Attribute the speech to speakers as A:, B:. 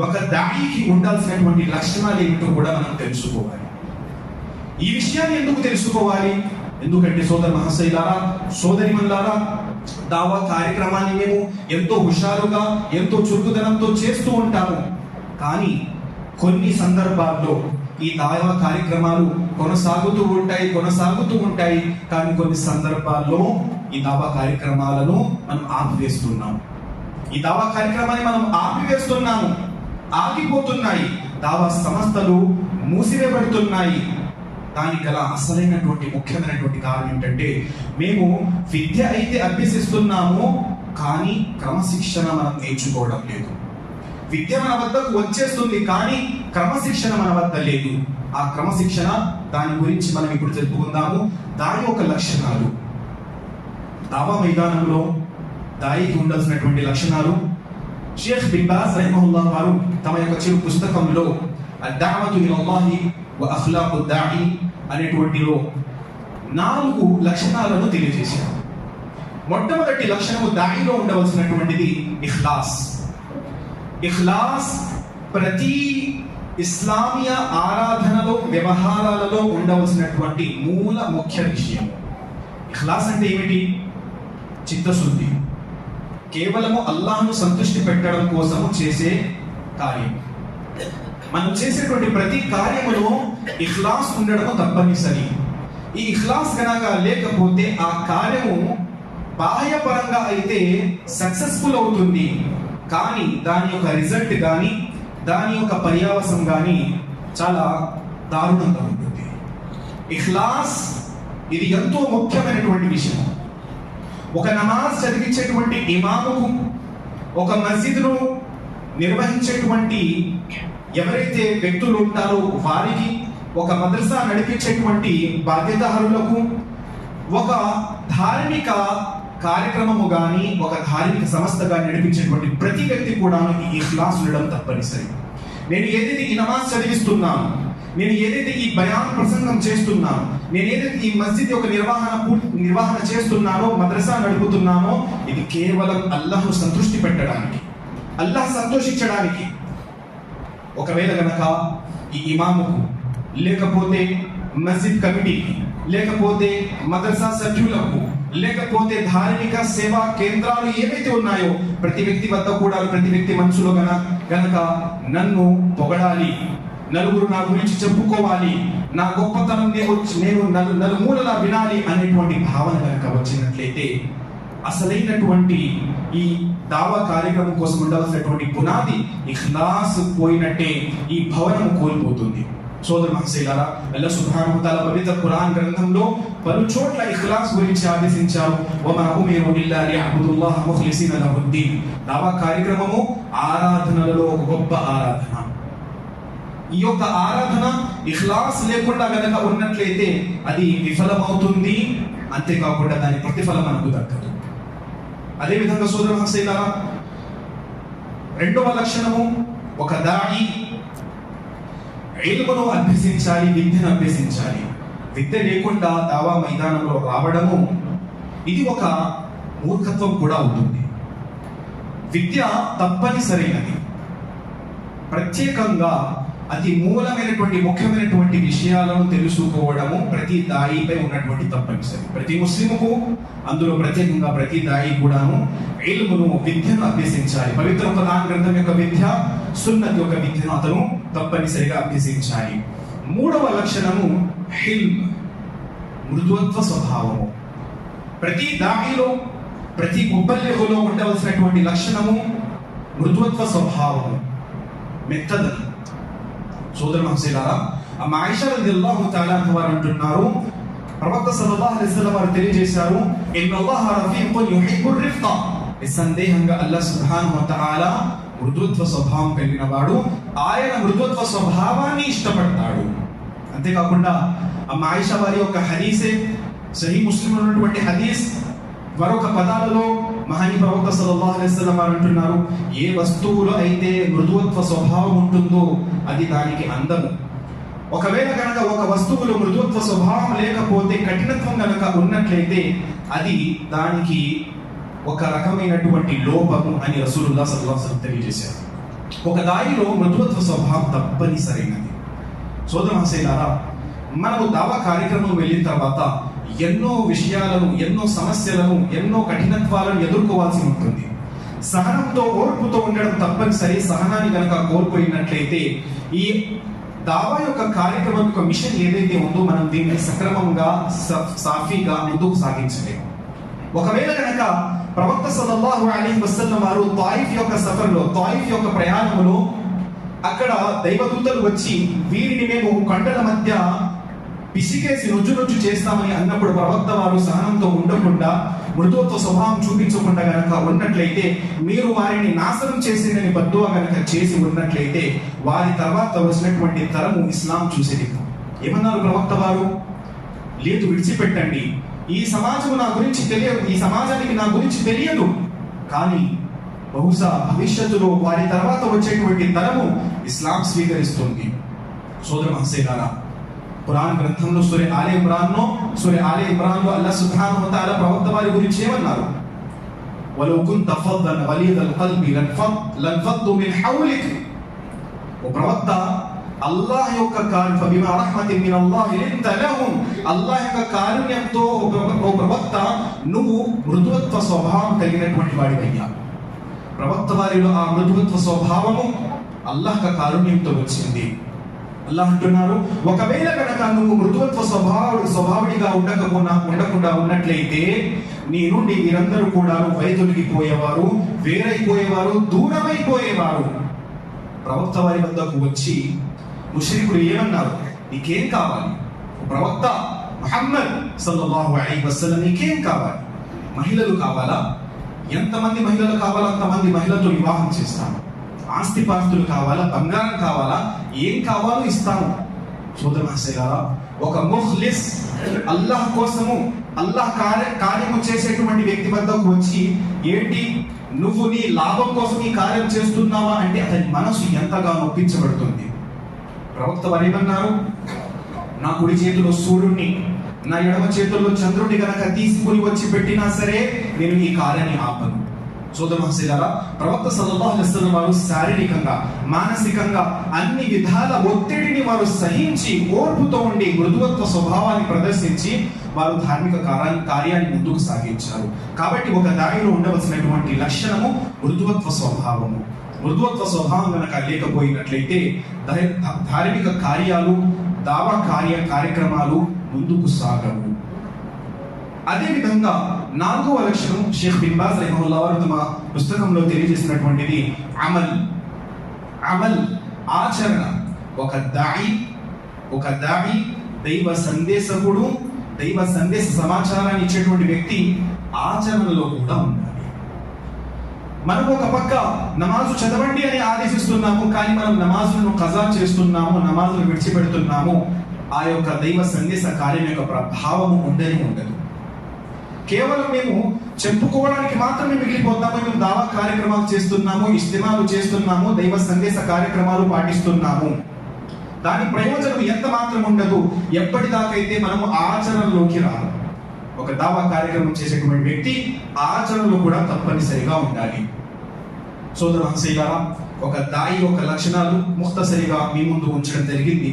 A: ఒక దాయికి ఉండాల్సినటువంటి లక్షణాలు ఏమిటో కూడా మనం తెలుసుకోవాలి. ఈ విషయాన్ని ఎందుకు తెలుసుకోవాలి? ఎందుకంటే సోదర మహాశైలారా సోదరిమల్లారా దావా కార్యక్రమాన్ని మేము ఎంతో హుషారుగా ఎంతో చురుకుదనంతో చేస్తూ ఉంటాము. కానీ కొన్ని సందర్భాల్లో ఈ దావా కార్యక్రమాలు కొనసాగుతూ ఉంటాయి కొనసాగుతూ ఉంటాయి. కానీ కొన్ని సందర్భాల్లో ఈ దావా కార్యక్రమాలను మనం ఆపివేస్తున్నాం ఈ దావా కార్యక్రమాన్ని మనం ఆపివేస్తున్నాము. ఆగిపోతున్నాయి. దావా సంస్థలు మూసివేయబడుతున్నాయి. దానికి గల అసలైనటువంటి ముఖ్యమైనటువంటి కారణం ఏంటంటే మేము విద్య అయితే అభ్యసిస్తున్నాము కానీ క్రమశిక్షణ మనం నేర్చుకోవడం లేదు. విద్య మన వద్దకు వచ్చేస్తుంది కానీ క్రమశిక్షణ మన వద్ద లేదు. ఆ క్రమశిక్షణ దాని గురించి మనం ఇప్పుడు తెలుపుకుందాము. దాని యొక్క లక్షణాలు. దావా మైదానంలో దాయికి ఉండాల్సినటువంటి లక్షణాలు షేఖ్ బిన్ బాస్ రహమహుల్లా వారు తమ యొక్క చిరు పుస్తకంలో అద్దావతు ఇలల్లాహి వ అఖ్లాకు దాయి అనేటువంటిలో నాలుగు లక్షణాలను తెలియజేశారు మొట్టమొదటి లక్షణము దాయిలో ఉండవలసినటువంటిది ఇఖ్లాస్ ఇఖ్లాస్ ప్రతి ఇస్లామీయ ఆరాధనలో వ్యవహారాలలో ఉండవలసినటువంటి మూల ముఖ్య విషయం ఇఖ్లాస్ అంటే ఏమిటి చిత్తశుద్ధి కేవలము అల్లాహ్ను సంతృష్టి పెట్టడం కోసము చేసే కార్యం. మనం చేసేటువంటి ప్రతి కార్యములో ఇఖ్లాస్ ఉండడం తప్పనిసరి. ఈ ఇఖ్లాస్ కనుక లేకపోతే ఆ కార్యము బాహ్యపరంగా అయితే సక్సెస్ఫుల్ అవుతుంది. కానీ దాని యొక్క రిజల్ట్ కానీ దాని యొక్క పర్యావసం కానీ చాలా దారుణంగా ఉంటుంది. ఇఖ్లాస్ ఇది ఎంతో ముఖ్యమైనటువంటి విషయం. ఒక నమాజ్ చదివించేటువంటి ఇమాముకు ఒక మస్జిద్ను నిర్వహించేటువంటి ఎవరైతే వ్యక్తులు ఉంటారో వారికి ఒక మద్రసా నడిపించేటువంటి బాధ్యతారులకు ఒక ధార్మిక కార్యక్రమము కానీ ఒక ధార్మిక సంస్థ కానీ నడిపించేటువంటి ప్రతి వ్యక్తి కూడా ఈ క్లాస్ ఉండడం తప్పనిసరి. నేను ఏదైతే ఈ నమాజ్ చదివిస్తున్నాను నేను ఏదైతే ఈ బయాన్ ప్రసంగం చేస్తున్నాను నేను ఏదైతే ఈ మస్జిద్ యొక్క నిర్వహణ పూర్తి నిర్వహణ చేస్తున్నానో మద్రసా నడుపుతున్నానో ఇది కేవలం అల్లాహ్ను సంతృష్టి పెట్టడానికి అల్లాహ్ సంతోషించడానికి. ఒకవేళ గనక ఈ ఇమాముకు లేకపోతే మస్జిద్ కమిటీకి లేకపోతే మదర్సా సభ్యులకు లేకపోతే ధార్మిక సేవా కేంద్రాలు ఏవైతే ఉన్నాయో ప్రతి వ్యక్తి వద్ద కూడా ప్రతి వ్యక్తి మనసులో గన గనక నన్ను పొగడాలి. నలుగురు నా గురించి చెప్పుకోవాలి. నా గొప్పతనం నేను నేను నలు నలుమూలలా వినాలి అనేటువంటి భావన కనుక వచ్చినట్లయితే అసలైనటువంటి ఈ దావా కార్యక్రమం కోసం ఉండవలసినటువంటి పునాది ఇఖ్లాస్ పోయినట్టే ఈ భవనం కోల్పోతుంది. సోదర మహసీలారా అల్లా సుబ్హానహు తాలా పవిత్ర ఖురాన్ గ్రంథంలో పలు చోట్ల ఇఖ్లాస్ గురించి ఆదేశించారు. వమా ఉమిరు ఇల్లా లియఅబుదుల్లాహ ముఖ్లిసీన లహుద్దీన్. దావా కార్యక్రమము ఆరాధనలలో ఒక గొప్ప ఆరాధన. ఈ యొక్క ఆరాధన ఇఖ్లాస్ లేకుండా గనక ఉన్నట్లయితే అది విఫలమవుతుంది. అంతేకాకుండా దాని ప్రతిఫలం మనకు దక్కదు. అదేవిధంగా సోదర హసైలారా రెండవ లక్షణము ఒక దాడి ఇల్మును అభ్యసించాలి విద్యను అభ్యసించాలి. విద్య లేకుండా దావా మైదానంలో రావడము ఇది ఒక మూర్ఖత్వం కూడా ఉంటుంది విద్య తప్పనిసరైనది. ప్రత్యేకంగా అతి మూలమైనటువంటి ముఖ్యమైనటువంటి విషయాలను తెలుసుకోవడము ప్రతి దాయిపై ఉన్నటువంటి తప్పనిసరి ప్రతి ముస్లింకు అందులో ప్రత్యేకంగా ప్రతి దాయి కూడాను ఇల్మును విద్యను అభ్యసించాలి. పవిత్ర ప్రధాన గ్రంథం యొక్క విద్య సున్నత్ యొక్క విద్యను అతను తప్పనిసరిగా అభ్యసించాలి. మూడవ లక్షణము హిల్మ్ మృదువత్వ స్వభావము. ప్రతి దాడిలో ప్రతి ముబ్బల్లిహులో ఉండవలసినటువంటి లక్షణము మృదువత్వ స్వభావము. మెత్తదనం. సోదర మహసీలారా అమ్మ ఆయిషా రలియల్లాహు తఆలా వారు అంటున్నారు ప్రవక్త సల్లల్లాహు అలైహి వసల్లం వారు తెలియజేశారు ఇన్నల్లాహ రఫీఖున్ యుహిబ్బుర్ రిఫ్తా. నిస్సందేహంగా అల్లాహ్ సుబ్హానహు వ తఆలా మృదుత్వ స్వభావం కలిగిన వాడు ఆయన మృదుత్వ స్వభావాన్ని ఇష్టపడతాడు. అంతేకాకుండా అమ్మ ఆయిషా వారి యొక్క హదీసే సహీ ముస్లిం ఉన్నటువంటి హదీస్ మరొక పదాలలో మహాని ప్రవక్త సల్లల్లాహు అలైహి వసల్లం వారు అంటున్నారు ఏ వస్తువులో అయితే మృదువత్వ స్వభావం ఉంటుందో అది దానికి అందము. ఒకవేళ కనుక ఒక వస్తువులో మృదువత్వ స్వభావం లేకపోతే కఠినత్వం కనుక ఉన్నట్లయితే అది దానికి ఒక రకమైనటువంటి లోపము అని రసూలుల్లా సల్లాహం తెలియజేశారు. ఒక దారిలో మృదువత్వ స్వభావం తప్పనిసరైనది. సోదర మహసేలారా మనము దావా కార్యక్రమం వెళ్ళిన తర్వాత ఎన్నో విషయాలను ఎన్నో సమస్యలను ఎన్నో కఠినత్వాలను ఎదుర్కోవాల్సి ఉంటుంది. సహనంతో ఓర్పుతో ఉండడం తప్పనిసరి. సహనాన్ని కనుక కోల్పోయినట్లయితే ఈ దావా యొక్క కార్యక్రమం యొక్క మిషన్ ఏదైతే ఉందో మనం దీన్ని సక్రమంగా సాఫీగా ముందుకు సాగించలేము ఒకవేళ కనుక ప్రవక్త సల్లల్లాహు అలీ వసల్లం వారు తాయిఫ్ యొక్క సఫర్లో తాయిఫ్ యొక్క ప్రయాణంలో అక్కడ దైవదూతలు వచ్చి వీరిని మేము కొండల మధ్య పిసికేసి రుజు రుజు చేస్తామని అన్నప్పుడు ప్రవక్త వారు సహనంతో ఉండకుండా మృదువత్వ స్వభావం చూపించకుండా గనక ఉన్నట్లయితే మీరు వారిని నాశనం చేసిందని బద్దువ గనక చేసి ఉన్నట్లయితే వారి తర్వాత వచ్చినటువంటి తరము ఇస్లాం చూసేది. ఏమన్నారు ప్రవక్త వారు? లేదు విడిచిపెట్టండి. ఈ సమాజం నా గురించి తెలియదు ఈ సమాజానికి నా గురించి తెలియదు. కానీ బహుశా భవిష్యత్తులో వారి తర్వాత వచ్చేటువంటి తరము ఇస్లాం స్వీకరిస్తుంది. సోదర మహసేనారా ఖురాన్ గ్రంథంలో సూర్య ఆలే ఇమ్రాన్లో సూర్య ఆలే ఇమ్రాన్లో అల్లా సుబ్హానహు వతఆలా ప్రవక్త వారి గురించి ఏమన్నారు ولو كنت فظا غليظ القلب لانفض لانفضوا من حولك ఓ ప్రవక్త అల్లాహ్ యొక్క కారు ఫబిమా రహ్మతిన్ మిన్ అల్లాహ్ లింత లహుం అల్లాహ్ యొక్క కారుణ్యంతో ఓ ప్రవ- ఓ ప్రవక్త నువ్వు మృదువత్వ స్వభావం కలిగినటువంటి వాడివయ్యా ప్రవక్త వారిలో ఆ మృదువత్వ స్వభావము అల్లాహ్ యొక్క కారుణ్యంతో వచ్చింది అల్లాహ్ అంటున్నారు ఒకవేళ కనుక నువ్వు మృదువత్వ స్వభావుడు స్వభావుడిగా ఉండకపోనా ఉండకుండా ఉన్నట్లయితే నీ నుండి మీరందరూ కూడా వైదొలిగిపోయేవారు వేరైపోయేవారు దూరమైపోయేవారు. ప్రవక్త వారి వద్దకు వచ్చి ముషరికుడు ఏమన్నారు? నీకేం కావాలి? ప్రవక్త మహమ్మద్ సల్లల్లాహు అలైహి వసల్లం నీకేం కావాలి? మహిళలు కావాలా? ఎంతమంది మహిళలు కావాలా అంతమంది మహిళలతో వివాహం చేస్తాను. ఆస్తిపాస్తులు కావాలా బంగారం కావాలా ఏం కావాలో ఇస్తాము. సోదర మహసేలారా ఒక ముహ్లిస్ అల్లాహ్ కోసము అల్లాహ్ కార్య కార్యము చేసేటువంటి వ్యక్తి వద్దకు వచ్చి ఏంటి? నువ్వు నీ లాభం కోసం ఈ కార్యం చేస్తున్నావా? అంటే అతని మనసు ఎంతగా నొప్పించబడుతుంది. ప్రవక్త వారు ఏమన్నారు? నా కుడి చేతిలో సూర్యుడిని నా ఎడమ చేతుల్లో చంద్రుడిని గనక తీసుకుని వచ్చి పెట్టినా సరే నేను ఈ కార్యాన్ని ఆపను. చూద్దాం మహసీలారా ప్రవక్త సల్లల్లాహు అలైహి వసల్లం వారు శారీరకంగా మానసికంగా అన్ని విధాల ఒత్తిడిని వారు సహించి ఓర్పుతో ఉండి మృదువత్వ స్వభావాన్ని ప్రదర్శించి వారు ధార్మిక కార్యాన్ని కార్యాన్ని ముందుకు సాగించారు. కాబట్టి ఒక దానిలో ఉండవలసినటువంటి లక్షణము మృదువత్వ స్వభావము. మృదువత్వ స్వభావం కనుక లేకపోయినట్లయితే ధార్మిక కార్యాలు దావా కార్య కార్యక్రమాలు ముందుకు సాగవు. అదేవిధంగా నాలుగవ లక్షణం షేఖ్ బింబాజ్ బాజ్ వారు తమ పుస్తకంలో తెలియజేసినటువంటిది అమల్. అమల్ ఆచరణ. ఒక దాయి ఒక దాయి దైవ సందేశకుడు దైవ సందేశ సమాచారాన్ని ఇచ్చేటువంటి వ్యక్తి ఆచరణలో కూడా ఉండాలి. మనం ఒక పక్క నమాజు చదవండి అని ఆదేశిస్తున్నాము కానీ మనం నమాజులను కజా చేస్తున్నాము నమాజులు విడిచిపెడుతున్నాము. ఆ యొక్క దైవ సందేశ కార్యం యొక్క ప్రభావము ఉండని ఉండదు. కేవలం మేము చెప్పుకోవడానికి మాత్రమే మిగిలిపోతాము మేము దావా కార్యక్రమాలు చేస్తున్నాము ఇస్తిమాలు చేస్తున్నాము దైవ సందేశ కార్యక్రమాలు పాటిస్తున్నాము. దాని ప్రయోజనం ఎంత మాత్రం ఉండదు ఎప్పటిదాకైతే మనము ఆచరణలోకి రాము. ఒక దావా కార్యక్రమం చేసేటువంటి వ్యక్తి ఆచరణలో కూడా తప్పనిసరిగా ఉండాలి. సోదర హంసయ్య ఒక దాయి యొక్క లక్షణాలు ముక్తసరిగా మీ ముందు ఉంచడం జరిగింది.